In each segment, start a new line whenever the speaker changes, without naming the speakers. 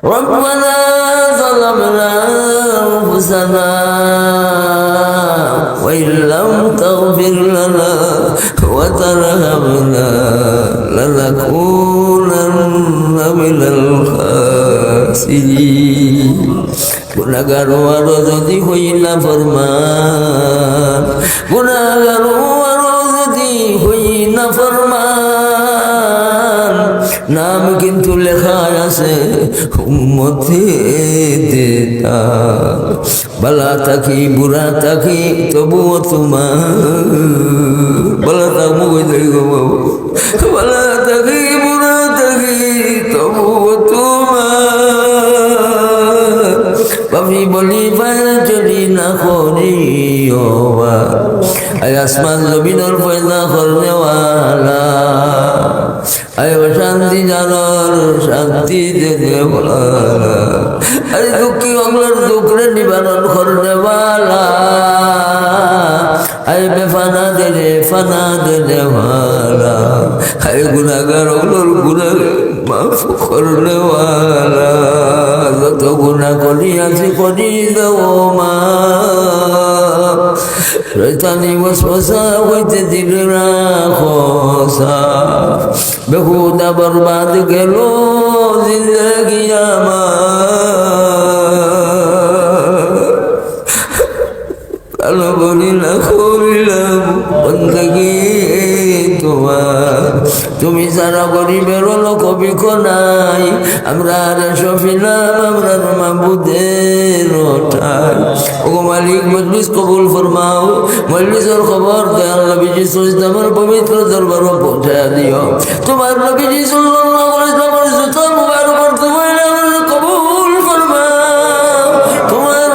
ربنا ظلمنا أنفسنا وإن لم تغفر لنا وترحمنا لنكونن من الخاسرين গুণাগার আরো যদি হই না ফরমান গুণাগার আরো যদি হই না ফরমান নাম কিন্তু লেখা আছে, উম্মতে দেতা। বালা থাকি, বুড়া থাকি, তবুও তোমার। বালা থাকব বালা থাকি, বুড়া থাকি, তবুও তোমার। পাবি বলি পায় যদি না করি আসমান জমিনের পয়দা শান্তি জানার শান্তি দেবে বলা। আরে দুঃখী বাংলার দুঃখরে নিবারণ করনেওয়ালা আয় বেফানা দেনে ফানা গুনাগার ওগুলোর গুনা মাফ করনেওয়ালা যত গুণা করি আছে করি দেও মা হইতে দিল রাখো বেহুদা বরবাদ গেল জিন্দগি আমার। ভালো করিলাম করিলাম বন্দগি তোমার। তুমি যারা গরিবের লোক নাই, আমরা আর সফিলাম, আমরা ও মালিক, মজলিস কবুল ফরমাও, মজলিসের খবর দয়াল নবীজি সুইসলামের পবিত্র দরবার পৌঁছায় দিও। তোমার নবীজি কবুল তোমার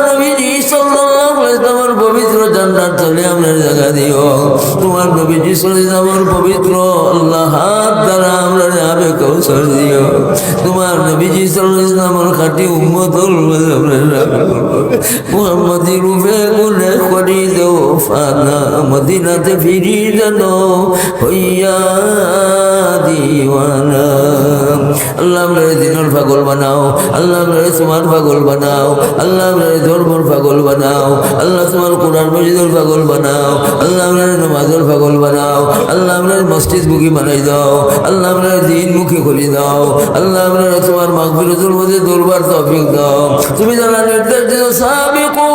নবীজি সাল্লাল্লাহু আলাইহি পবিত্র আবে কৌশল দিও তোমার নবীজি সাল্লাল্লাহু খাঁটি উম্মতুল মুহাম্মদি রূপে গুনে করি দেও ফানা মদিনাতে ফিরি হইয়া দিওয়ানা। আল্লাহ আপনার দিনের পাগল বানাও, আল্লাহ আপনার তোমার পাগল বানাও, আল্লাহ আপনার ধর্মর পাগল বানাও, আল্লাহ তোমার কোরআন মসজিদের পাগল বানাও, আল্লাহ আপনার নমাজের পাগল বানাও, আল্লাহ আপনার মসজিদ মুখী বানাই দাও, আল্লাহ আপনার দিন মুখী খুলি দাও, আল্লাহ আপনার তোমার মাগফিরাতুল মধ্যে দরবার তৌফিক দাও। তুমি যারা নির্দেশ দিও সাবিকু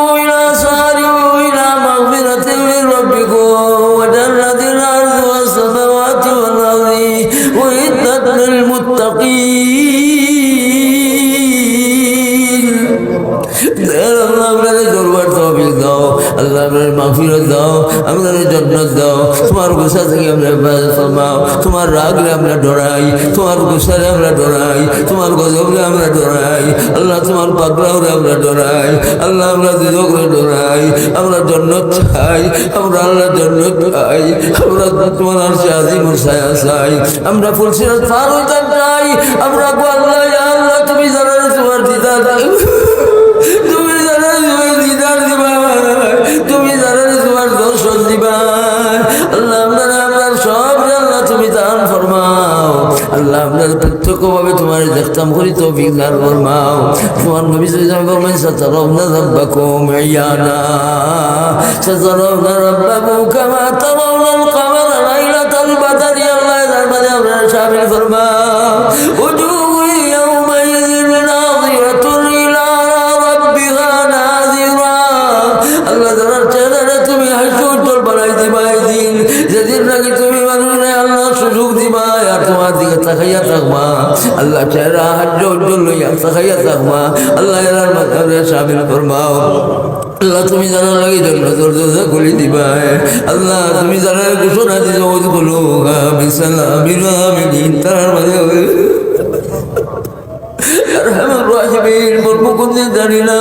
রাগরে আমরা ডরাই, তোমার গুসারে আমরা ডরাই, তোমার গজবরে আমরা ডরাই, আল্লাহ তোমার পাগড়াওরে আমরা ডরাই, আল্লাহ আমরা দুজকরে ডরাই, আমরা জন্নত চাই, আমরা আল্লাহ জন্নত চাই, আমরা তোমার আর শাদি মুসায়া চাই, আমরা ফুলসিরত পার হইতে চাই, আমরা আল্লাহ আল্লাহ, তুমি জানো তোমার দিদার? আপনার প্রত্যক্ষভাবে তোমার দেখতাম, করি তো বিজ্ঞান ফরমাও। তোমার নবী সাতারাউনা রাব্বাকুম ইয়ানা কামা আল্লাহ মানে যেদিন নাকি তুমি মানুষে আল্লাহ সুযোগ দিবা। তোমার দিকে তাকাইয়া থাকবা। আল্লাহ চেহারা হাস্য উজ্জ্বল লইয়া তাকাইয়া থাকবা। আল্লাহ এরার মাধ্যমে সামিল করবাও আল্লাহ তুমি জানার লাগে জন্য দরজা খুলি দিবা। আল্লাহ তুমি জানার ঘোষণা দিতে ওদ বলো বিসালামিন আমিন তার মাঝে রাহিমিন বলব জানি না।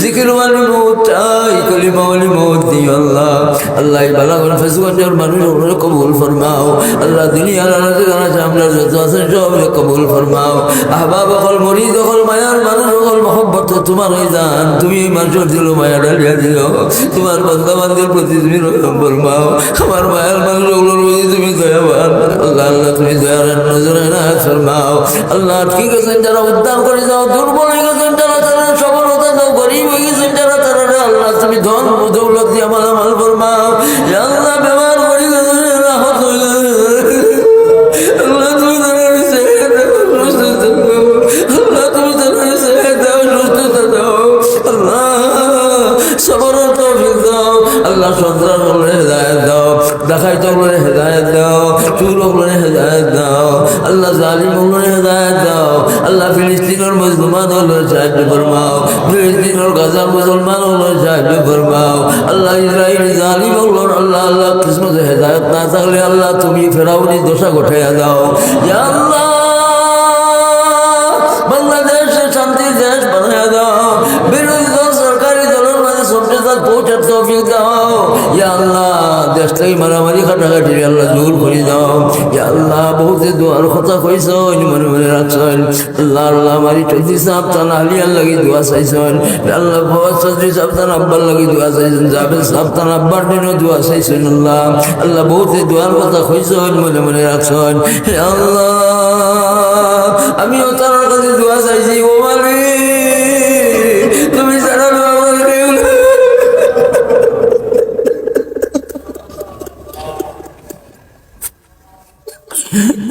জিকির ওয়ালি মৌত চাই কলিমা ওয়ালি মৌত দিও আল্লাহ। আল্লাহ বালা করে ফেসগঞ্জের মানুষ কবুল ফরমাও। আল্লাহ দুনিয়ার আলাদা জানা আমরা যত আছে সব কবুল ফরমাও। আহবাব অকল মরিদ অকল মায়ার মানুষ অকল মহব্বত, তোমার ওই জান, তুমি মানুষের দিল মায়া ডালিয়া দিও তোমার বন্ধা বান্ধবের প্রতি তুমি রকম ফরমাও। আমার মায়ার মানুষ ওগুলোর প্রতি তুমি দয়াবান। আল্লাহ আল্লাহ, তুমি দয়ার নজরে না ফরমাও। আল্লাহ ঠিক আছে যারা উদ্ধার করে যাও, দুর্বল হয়ে গেছেন যারা তারা সফলতা দাও গরিব হয়ে গেছেন, যারা তারা আল্লাহ তুমি ধন দৌলত দিয়ে আমার আমল ফরমাও। জালিম হলে হেদায়ত দাও। আল্লাহ ফিলিস্তিনের মুসলমান হলে সাহায্য ফরমাও। ফিলিস্তিনের গাজার মুসলমান হলে সাহায্য ফরমাও। আল্লাহ ইসরায়েল জালিম হলো আল্লাহ আল্লাহ কিসমতে হেদায়ত না থাকলে আল্লাহ তুমি ফেরাউনি দোষা গোঠাইয়া দাও। আল্লাহ, বাংলাদেশে শান্তির দেশ ইয়া থেকে মারামারি কাটাকাটি আল্লাহ দূর করে দাও। আল্লাহ বহুতে দোয়ার কথা কইছ মনে মনে রাখছেন। আল্লাহ আল্লাহ মারি চৌধুরী সাহেব আলিয়ার লাগি দোয়া চাইছেন। আল্লাহ ফওয়াজ চৌধুরী সাহেব আব্বার লাগি দোয়া চাইছেন। জাবেদ সাহেব আব্বার জন্য দোয়া চাইছেন আল্লাহ। আল্লাহ বহুতে দোয়ার কথা কইছেন মনে মনে আল্লাহ তার কাছে দোয়া চাইছি, ও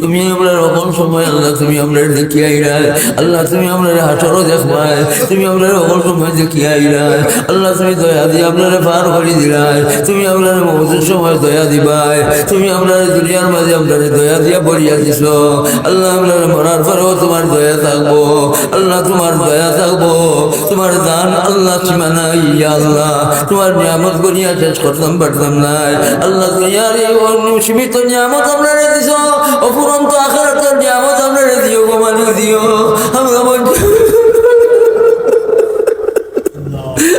তুমি আমরা রকম সময়, আল্লাহ তুমি আমরা দেখি আইরা আল্লাহ তুমি আমরা হাসরও দেখবাই তুমি আমরা রকম সময় দেখি আইরা আল্লাহ তুমি দয়া দিয়ে আপনারা পার করে দিলাই তুমি আপনার মৌজুর সময় দয়া দিবাই তুমি আপনার দুনিয়ার মাঝে আপনার দয়া দিয়া বলিয়া দিছ আল্লাহ আপনার মরার পরেও তোমার দয়া থাকব। আল্লাহ তোমার দয়া থাকব। তোমার দান আল্লাহ সীমানা আল্লাহ। তোমার নিয়ামত করিয়া শেষ করতাম, পারতাম নাই। আল্লাহ ইয়ারে সীমিত নিয়ামত আপনারা দিছ। অপুরন্ত আখারাতের নিয়ামত আপনারা দিও গো মালিক দিও। আমরা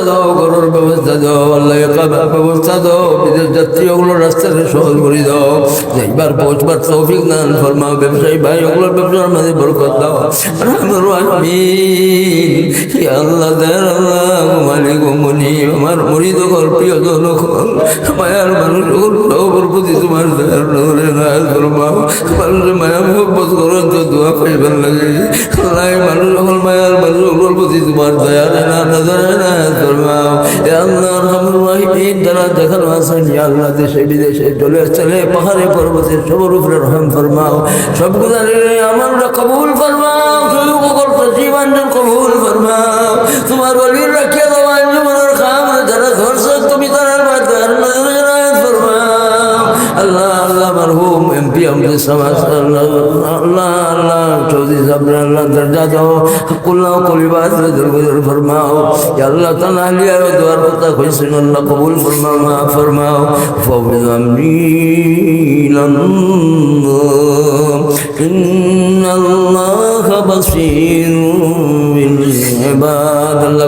লিগারিটির দাও ব্যবস্থা দাও, আল্লাহ একাবার ব্যবস্থা দাও, বিদেশ যাত্রী ওগুলো রাস্তাতে সহজ করে দাও। যাইবার পৌঁছবার তৌফিক দান ফরমাও, ব্যবসায়ী ভাই ওগুলোর ব্যবসার মাঝে বরকত দাও। আল্লাহ দেন আল্লাহ, মালিক মনি, আমার মরিদ কর প্রিয় জনকল মায়ার মানুষ ওগুলোর প্রতি তোমার দয়ার মানুষের মায়া মোহব্বত করেন তো দোয়া পাইবার লাগে। আল্লাহ মানুষ সকল মায়ার মানুষ প্রতি তোমার দয়া না নজরে এ আল্লাহ রহমান যারা দেখানো আছেন আল্লাহ, দেশে, বিদেশে জলের ছেলে পাহাড়ে, পর্বতে, সবর উপরে রহম ফরমাও। সবগুলা আমরা কবুল ফরমাও কবুল ফরমাও। তোমার খাম, যারা ধরছে মরহুম এমপি আব্দুল সামাদ আল্লাহ আল্লাহ চৌধুরী সাহেব আল্লাহ দরজা দাও হাকুল্লাহ কলিবাস দরগুজর ফরমাও ইয়া আল্লাহ তাআলা আলিয়ার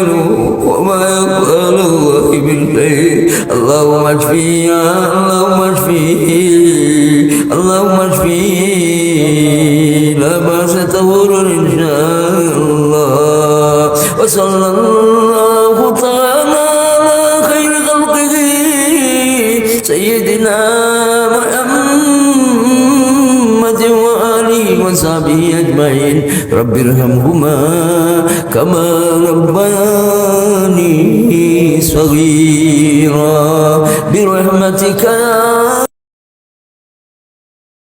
نعلن وما يقال الله بالشيء اللهم اشفينا اللهم اشفيه اللهم اشفيه لا بأس تهور إن شاء الله. وصلى الله تعالى على خير خلقه سيدنا محمد وصحبه أجمعين. رب ارحمهما كما ربياني صغيرا. برحمتك يا